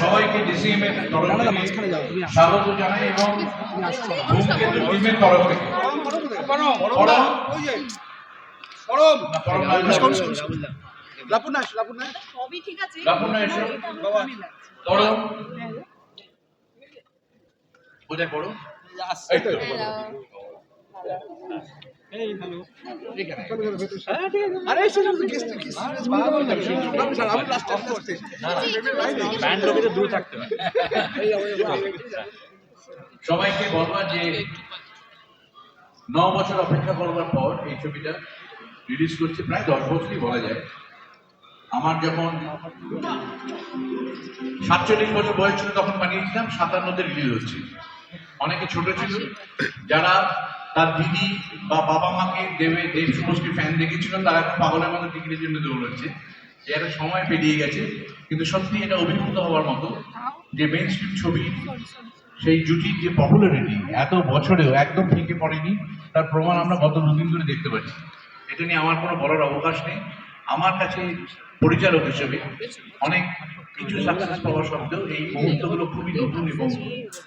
সবাইকে ডিসিএম তরফ থেকে স্বাগত জানাই এবং ধূমকেতু টিমের তরফ থেকে। পরম পরম। হয় সবাইকে বলবার যে ন বছর অপেক্ষা করবার পর এই ছবিটা রিলিজ করছে প্রায় দশ বছরই বলা যায়। আমার যখন সাতচল্লিশ বছর বয়স ছিল তখন বানিয়েছিলাম সাতান্নতে রিলিজ হচ্ছে। অনেকে ছোট ছিল। যারা তার দিদি বা বাবা মাকে দেবে, দেব শুভশ্রী ফ্যান দেখেছিল তারা এখন পাগলের মতো টিকিটের জন্য দৌড়চ্ছে। যে একটা সময় পেরিয়ে গেছে, কিন্তু সত্যি এটা অভিভূত হওয়ার মতো যে মেন স্ট্রিম ছবি, সেই জুটির যে পপুলারিটি এত বছরেও একদম ফিকে পড়েনি, তার প্রমাণ আমরা গত দুদিন ধরে দেখতে পাচ্ছি। এটা নিয়ে আমার কোনো বলার অবকাশ নেই। আমার কাছে পরিচালক হিসেবে অনেক কিছু সাকসেস পাওয়া সত্ত্বেও এই মুহূর্তগুলো খুবই নতুন এবং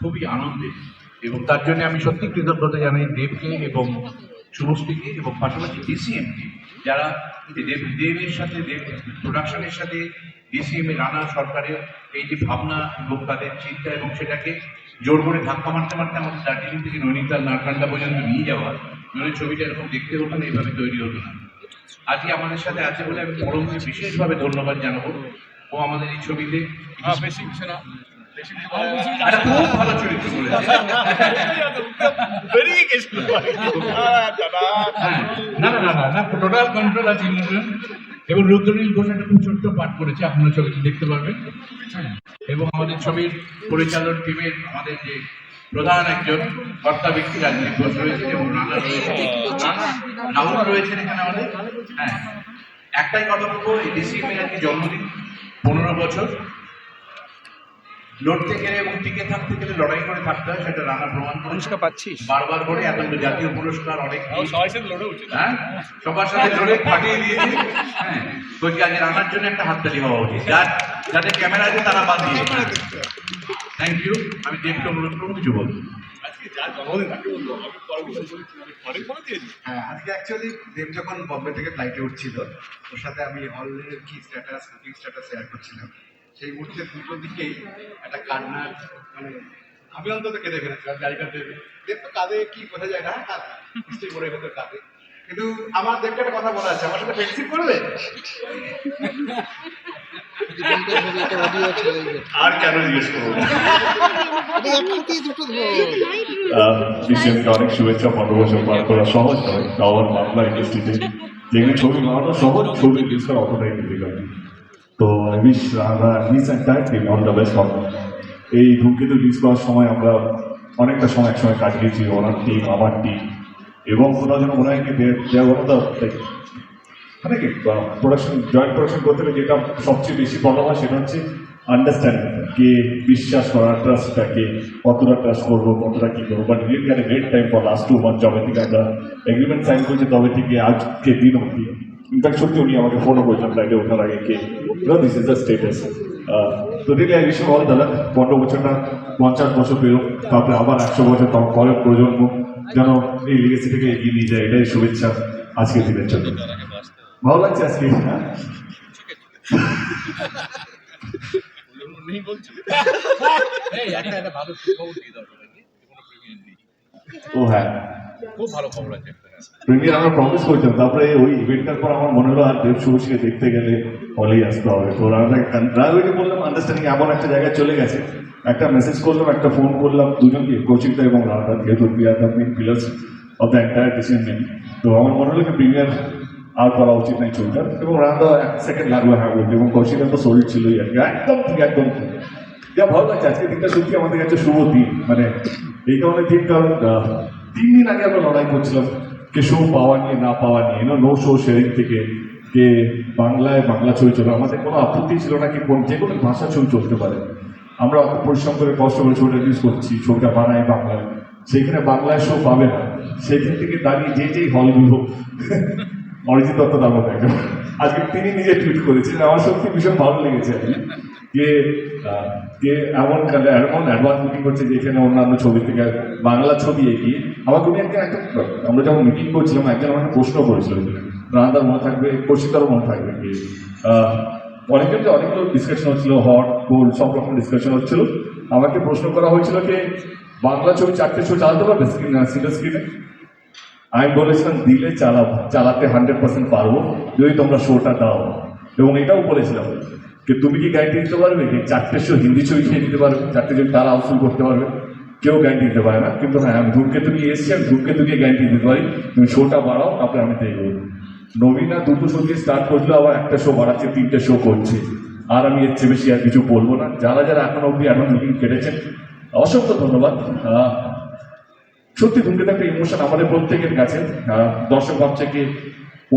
খুবই আনন্দের। এবং তার জন্য আমি সত্যি কৃতজ্ঞতা জানাই দেবকে এবং শুভশ্রীকে এবং পাশাপাশি ডিসিএমকে যারা দেব, দেবের সাথে, দেব প্রোডাকশনের সাথে ডিসিএম এ রানা সরকারের এই যে ভাবনা এবং তাদের চিন্তা এবং সেটাকে জোর করে ধাক্কা মারতে মারতে আমাদের দার্জিলিং থেকে নৈনিতাল নারকান্ডা পর্যন্ত নিয়ে যাওয়া নইলে ছবিটা এরকম দেখতে হতো না, এভাবে তৈরি হতো না। আজকে আমাদের সাথে আছে বলে আমি পরমকে বিশেষভাবে ধন্যবাদ জানাব। ও আমাদের এই ছবিতে একটা টোটাল কন্ট্রোল আছে এবং রুদ্রনীল ঘোষ একটা খুব ছোট্ট পাঠ করেছে আপনারা ছবিটি দেখতে পারবেন এবং আমাদের ছবির পরিচালন টিমের আমাদের যে প্রধান একজন কর্তা ব্যক্তি রাজনীতি ঘোষ রয়েছে এবং রানা রয়েছে রয়েছেন এখানে আমাদের। হ্যাঁ। একটাই কথা বলব, এই এর জন্মদিন, পনেরো বছর। লড়তে গেলে এবং টিকে থাকতে গেলে লড়াই করে থাকতে হয় সেটা রানা প্রমাণ পুরস্কার পাচ্ছিস? বারবার করে এত জাতীয় পুরস্কার অনেক সবাই সাথে লড়ে উঠছে হ্যাঁ? সবার সাথে লড়ে ফাটিয়ে দিয়েছে হ্যাঁ? বলছি আজকে রান্নার জন্য একটা হাততালি হওয়া উচিত। যার যাদের ক্যামেরা আছে তারা বাদ দিয়ে থ্যাংক ইউ আমি দেবকে অনুরোধ করব কিছু বলব। হ্যাঁ আজকে অ্যাকচুয়ালি দেব যখন বম্বে থেকে ফ্লাইটে উঠছিল ওর সাথে আমি হলের কি স্ট্যাটাস বুকিং স্ট্যাটাস শেয়ার করছিলাম। সেই মুহূর্তে দুটো দিকেই একটা কান্নার মানে আমি অন্তত কেঁদে ফেলেছিলাম জায়গা দেবে দেব তো কাঁদে কি বোঝা যায় না কাঁদে। নিশ্চয়ই মনে ভেতর কাঁদে। কিন্তু আমার দেবকে একটা কথা বলা আছে আমার সাথে ফ্রেন্ডশিপ করবে? আর কেন জিজ্ঞেস করব? একসাথেই দুটো ধরো বিশেষকে অনেক শুভেচ্ছা পনেরো বছর পার করা সহজ নয় আমার বাংলা ইন্ডাস্ট্রিতে যেগুলো ছবি বানানো সহজ ছবি রিলিজ করা অতটাই ডিফিকাল্ট তো আই আমরা miss entire team all the best এই ধূমকেতু রিলিজ করার সময় আমরা অনেকটা সময় একসময় কাটিয়েছি, ওনার টিম আমার টিম এবং কোথাও যেন মনে হয় কি দেওয়া মানে কি প্রোডাকশন জয়েন্ট প্রোডাকশন করতে যেটা সবচেয়ে বেশি প্রবলেম হয় সেটা হচ্ছে আন্ডারস্ট্যান্ডিং কে বিশ্বাস করা ট্রাস্টটাকে কতটা ট্রাস্ট করব, কতটা কী করব but really great time for last two month যবে থেকে আমরা এগ্রিমেন্ট সাইন করেছি, তবে থেকে আজকে দিন অব্দি ইনফ্যাক্ট সত্যি উনি আমাকে ফোনও করেছেন ফ্লাইটে ওঠার আগে কে দিস ইজ দ্য স্টেটাস তো রিয়েলি আই উইশ অল দাদা পনেরো বছরটা পঞ্চাশ বছর পেরো তারপরে আবার একশো বছর তখন পরের প্রজন্ম যেন এই লিগেসি থেকে এগিয়ে নিয়ে যায় এটাই শুভেচ্ছা আজকের দিনের জন্য ভালো লাগছে আজকে হ্যাঁ ও হ্যাঁ খুব ভালো খবর আছে প্রিমিয়ার আমরা প্রমিস করেছিলাম তারপরে ওই ইভেন্টটার পর আমার মনে হলো, আর দেব শুভশ্রীকে দেখতে গেলে হলেই আসতে হবে। তো রাজুকে বললাম আন্ডারস্ট্যান্ডিং এমন একটা জায়গায় চলে গেছে। একটা মেসেজ করলাম, একটা ফোন করলাম, দুজনকে, কৌশিকদা এবং রাধা যেহেতু main pillars of the entire decision তো আমার মনে হলো যে প্রিমিয়ার আর করা উচিত নাই ছবিটা। এবং রাধা এক সেকেন্ড লাগল হ্যাঁ বলতে। এবং কৌশিকদা তো সোল্ড ছিলই আর কি। একদম ঠিক একদম ঠিক। যা ভালো লাগছে আজকে দিনটা সত্যি আমাদের কাছে শুভ দিন। মানে এই কারণে দিন কারণ তিন দিন আগে আমরা লড়াই করছিলাম। কে শো পাওয়া নিয়ে, না পাওয়া নিয়ে নো শো শেয়ারিং থেকে কে বাংলায় বাংলা ছবি চলে, আমাদের কোনো আপত্তি ছিল না কি কোন, যে কোনো ভাষা ছবি চলতে পারে। আমরা পরিশ্রম করে কষ্ট করে ছবিটা রিলিজ করছি, ছবিটা বানাই বাংলায়। সেইখানে বাংলায় শো পাবে না। সেখান থেকে দাঁড়িয়ে যে যেই হলগুলো অরিজিৎ দত্ত তার মতো আজকে তিনি নিজে টুইট করেছেন, আমার সত্যি ভীষণ ভালো লেগেছে। যে যে এমন এমন অ্যাডভান্স মিটিং করছে যেখানে অন্যান্য ছবি থেকে, বাংলা ছবি এগিয়ে আমাকে উনি একজন একটা আমরা যখন মিটিং করছিলাম, একজন আমাকে প্রশ্ন করেছিল রান্নার মনে থাকবে কৌশিকারও মনে থাকবে কি? অনেকের যে অনেকগুলো ডিসকাশন হচ্ছিল হট কোল্ড সব রকম ডিসকাশন হচ্ছিল। আমাকে প্রশ্ন করা হয়েছিল যে বাংলা ছবি চারটে শো চালাতে পারবে স্ক্রিন সিঙ্গেল স্ক্রিনে আমি বলেছিলাম, দিলে চালাবো, চালাতে হান্ড্রেড পার্সেন্ট পারব, যদি তোমরা শোটা দাও। এবং এটাও বলেছিলাম যে, তুমি কি গ্যারান্টি দিতে পারবে যে চারটে শো হিন্দি ছবি খেয়ে দিতে পারবে? চারটে ছবি তারা আউটফুল করতে পারবে? কেউ গ্যারান্টি দিতে পারে না। কিন্তু হ্যাঁ আমি ধূমকেতু নিয়ে এসেছি, আমি ধূমকেতুকে গ্যারান্টি দিতে পারি। তুমি শোটা বাড়াও, তারপরে আমি দেখব। নবীনা দুটো শো দিয়ে স্টার্ট করল, আবার একটা শো বাড়াচ্ছে, তিনটে শো করছে। আর আমি এর চেয়ে বেশি আর কিছু বলব না। যারা যারা এখন অবধি এখন বুকিং কেটেছেন, অসংখ্য ধন্যবাদ। সত্যি ধূমকেতু একটা ইমোশন আমাদের প্রত্যেকের কাছে। দর্শক ভাবছে কি,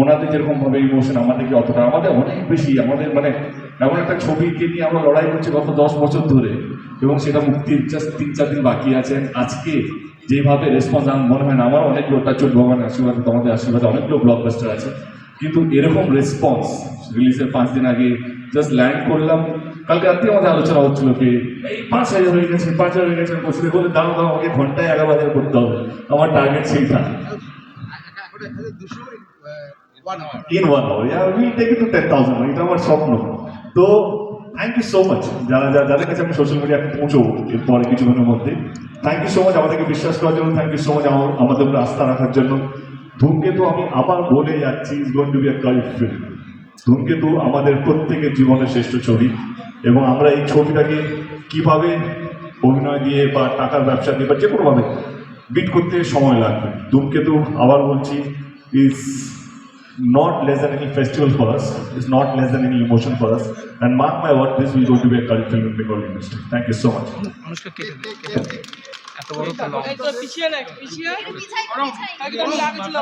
ওনাদের যেরকম ভাবে ইমোশন আমাদেরকে অতটা, আমাদের অনেক বেশি, আমাদের মানে এমন একটা ছবিকে নিয়ে আমরা লড়াই করছি গত দশ বছর ধরে এবং সেটা মুক্তির জাস্ট তিন চার দিন বাকি আছেন আজকে যেভাবে রেসপন্স আমার মনে হয় না আমার অনেকগুলো টাচুর ভগবানের আশীর্বাদ তোমাদের আশীর্বাদে অনেকগুলো ব্লকবাস্টার আছে। কিন্তু এরকম রেসপন্স রিলিজের পাঁচ দিন আগে জাস্ট ল্যান্ড করলাম। কালকে রাত্রে আমাদের আলোচনা হচ্ছিল কি এই পাঁচ হাজার হয়ে গেছে পাঁচ হাজার হয়ে গেছে। বসে বলে দাঁড়ো দাঁড়ো আমাকে ঘন্টায় এগারো হাজার করতে হবে। আমার টার্গেট সেইটা। In one hour will take it to ten thousand এটা আমার স্বপ্ন। তো থ্যাংক ইউ সো মাচ যারা যাদের কাছে আমি সোশ্যাল মিডিয়াতে পৌঁছবো এরপরে কিছুক্ষণের মধ্যে থ্যাংক ইউ সো মাচ আমাদেরকে বিশ্বাস করার জন্য থ্যাংক ইউ সো মাচ আমার আমাদের উপরে আস্থা রাখার জন্য। ধূমকেতু আমি আবার বলে যাচ্ছি is going to be a cult film Dhoomketu আমাদের প্রত্যেকের জীবনের শ্রেষ্ঠ ছবি। এবং আমরা এই ছবিটাকে কীভাবে অভিনয় দিয়ে বা টাকার ব্যবসা দিয়ে বা যে কোনোভাবে বিট করতে সময় লাগবে। ধূমকেতু আবার বলছি is not less than any festival for us, it's not less than any emotion for us. And mark my word, this will go to be a cult film in Bengal industry. Thank you so much. মানুষকে কেটে দে কেটে দে এত বড় তো long এই তো পিছিয়ে নে পিছিয়ে একদম আগে চলে